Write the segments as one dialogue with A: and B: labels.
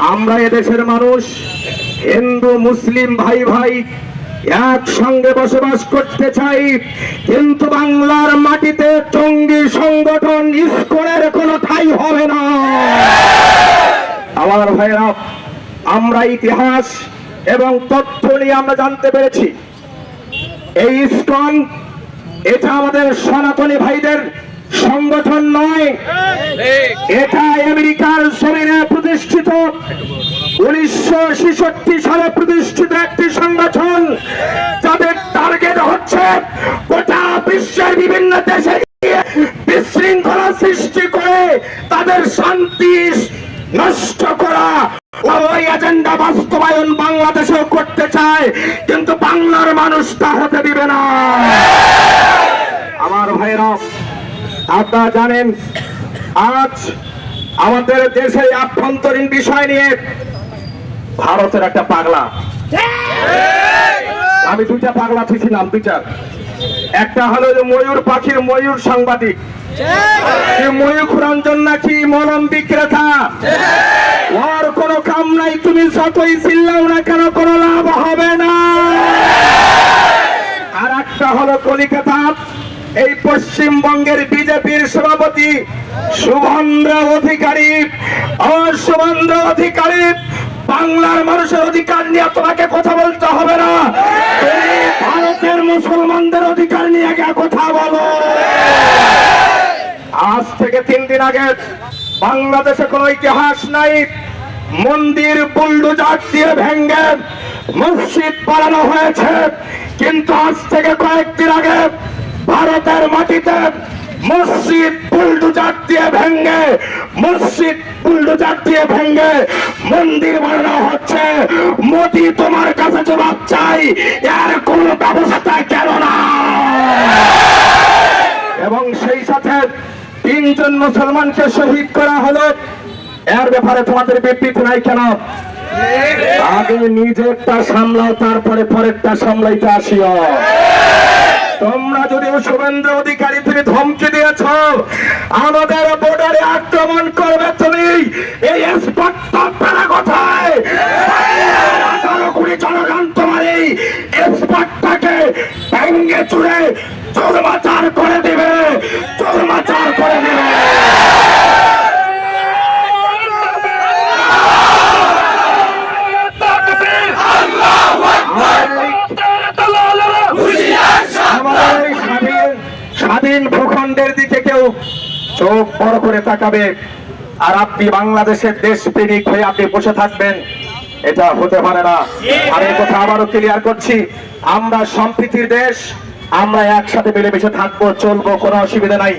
A: আমরা এদেশের মানুষ হিন্দু মুসলিম ভাই ভাই একসঙ্গে বসবাস করতে চাই কিন্তু বাংলার মাটিতে জঙ্গি সংগঠন ইস্কনের কোনো ঠাই হবে না। আমার ভাইরা আমরা ইতিহাস এবং তথ্য নিয়ে আমরা জানতে পেরেছি। এই ইস্কন এটা আমাদের সনাতনী ভাইদের সংগঠন নয়। এটা আমেরিকার জমিনে প্রতিষ্ঠিত উনিশশো সালে প্রতিষ্ঠিত একটি সংগঠন, যাদের টার্গেট হচ্ছে গোটা বিশ্বের বিভিন্ন দেশে বিশৃঙ্খলা সৃষ্টি করে তাদের শান্তি নষ্ট করা। ওই এজেন্ডা বাস্তবায়ন বাংলাদেশেও করতে চায়, কিন্তু বাংলার মানুষ তা হতে দিবে না। আমার ভাইরা আপনারা জানেন, আজ আমাদের দেশের আভ্যন্তরীণ বিষয় নিয়ে ভারতের একটা পাগলা। আমি দুইটা পাগলা ছিলাম দুইটা। একটা হলো যে ময়ূর পাখির ময়ূর সাংবাদিক। কোনো কাম নাই, তুমি না কেন, কোনো লাভ হবে না। আর একটা হলো কলিকাতা। এই পশ্চিমবঙ্গের বিজেপির সভাপতি শুভেন্দ্র অধিকারী শুভেন্দ্র অধিকারী, বাংলার মানুষের অধিকার নিয়ে তোমাকে কথা বলতে হবে না। ভারতের মুসলমানদের অধিকার নিয়ে কথা বলো। আজ থেকে তিন দিন আগে বাংলাদেশে কোনো ইতিহাস নাই। মন্দির, বুল্ডুজার দিয়ে ভেঙ্গে মসজিদ বানানো হয়েছে। কিন্তু আজ থেকে কয়েকদিন আগে ভারতের মাটিতে মসজিদ বুল্ডুজার দিয়ে ভেঙ্গে মসজিদ বুল্ডুজার দিয়ে ভেঙ্গে মন্দির বানানো হচ্ছে। মোদি তোমার কাছে জবাব চাই এর কোন ব্যবস্থা কেন না এবং সেই সাথে তিনজন মুসলমানকে শহীদ করা হলো। এর ব্যাপারে তোমাদের বিবৃতি নাই কেন? আগে নিজেরটা সামলাও তারপরে পরেরটা সামলাইতে আসিও। তোমরা যদি শুভেন্দ্র অধিকারী তুমি ধমকি দিয়েছ, আমাদের বর্ডারে আক্রমণ করবে তুমি। এই চুড়ে চোরমাচার করে দেবে, চোর করে দেবে আমাদের এই স্বাধীন স্বাধীন ভূখণ্ডের দিকে কেউ চোখ বড় করে তাকাবে। আর আপনি বাংলাদেশের দেশপ্রেমিক হয়ে আপনি বসে থাকবেন, এটা হতে পারে না। আমি এই কথা আবারও ক্লিয়ার করছি, আমরা সম্প্রীতির দেশ, আমরা একসাথে মিলেমিশে থাকব, চলবো, কোনো অসুবিধা নাই।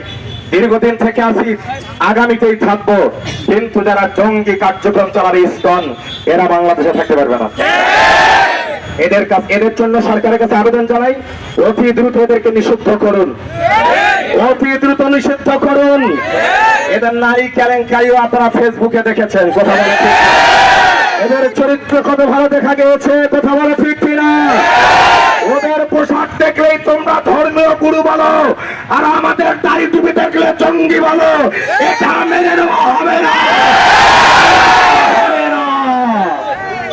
A: দীর্ঘদিন থেকে আছি, আগামীতেই থাকব। কিন্তু যারা জঙ্গি কার্যক্রম চালাবে, ইস্কন, এরা বাংলাদেশে থাকতে পারবে না। এদের কাছে, এদের জন্য সরকারের কাছে আবেদন জানাই, অতি দ্রুত এদেরকে নিষিদ্ধ করুন। অতি দ্রুত নিষিদ্ধ করুন। এদের নারী কেলেঙ্কারিও আপনারা ফেসবুকে দেখেছেন, কথা বলে ঠিক এদের চরিত্র কত ভালো দেখা গিয়েছে, কথা বলে ঠিক কিনা? ওদের পোশাক দেখলেই তোমরা ধর্মীয় গুরু বলো, আর আমাদের দাড়ি টুপি দেখলে জঙ্গি বলো, এটা মেনে নেওয়া হবে না।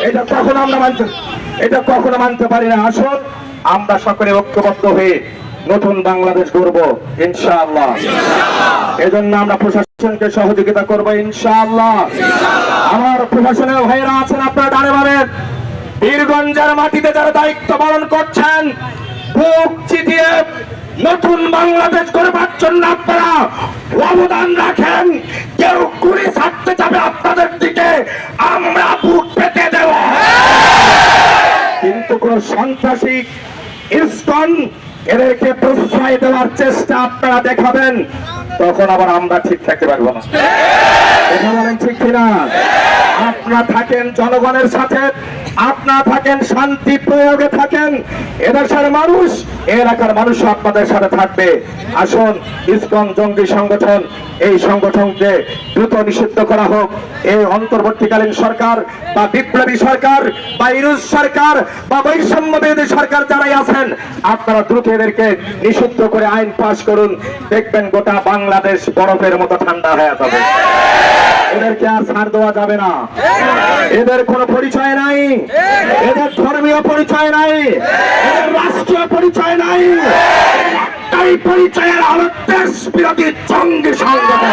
A: এটা কখনো আমরা মানতে, এটা কখনো মানতে পারি না। আসুন, আমরা সকলে ঐক্যবদ্ধ হয়ে নতুন বাংলাদেশ গড়ব, ইনশাআল্লাহ। এজন্য আমরা প্রশাসনকে সহযোগিতা করব ইনশাআল্লাহ। আমার প্রশাসনের ভাইয়েরা আছেন, আপনারা ডানে বামের বীরগঞ্জের মাটিতে যারা দায়িত্ব পালন করছেন, বুক চিতিয়ে নতুন বাংলাদেশ গড়বার জন্য আপনারা অবদান রাখেন। কেউ গুলি ছাড়তে যাবে আপনাদের দিকে, আমরা বুক পেতে দেব। কিন্তু কোন সন্ত্রাসী ইস্কন এদেরকে প্রশ্রয় দেওয়ার চেষ্টা আপনারা দেখাবেন। তখন আবার আমরা ঠিক থাকতে পারব না। বলেন ঠিক কিনা? আপনারা থাকেন জনগণের সাথে। আপনারা থাকেন শান্তি প্রয়োগে থাকেন। এদেশের মানুষ, এলাকার মানুষ আপনাদের সাথে থাকবে। আসুন, ইসকন জঙ্গি সংগঠন, এই সংগঠনকে দ্রুত নিষিদ্ধ করা হোক। এই অন্তর্বর্তীকালীন সরকার বা বিপ্লবী সরকার বা ইরুজ সরকার বা বৈষম্যবিরোধী সরকার যারাই আছেন, আপনারা দ্রুত এদেরকে নিষিদ্ধ করে আইন পাশ করুন। দেখবেন গোটা বাংলাদেশ বরফের মতো ঠান্ডা হয়ে যাবে। এদেরকে আর ছাড় দেওয়া যাবে না। এদের কোনো পরিচয় নাই। এদের ধর্মীয় পরিচয় নাই। এদের রাষ্ট্রীয় পরিচয় নাই। একটাই পরিচয়ের আলো দেশ বিরোধী জঙ্গি সংগঠন।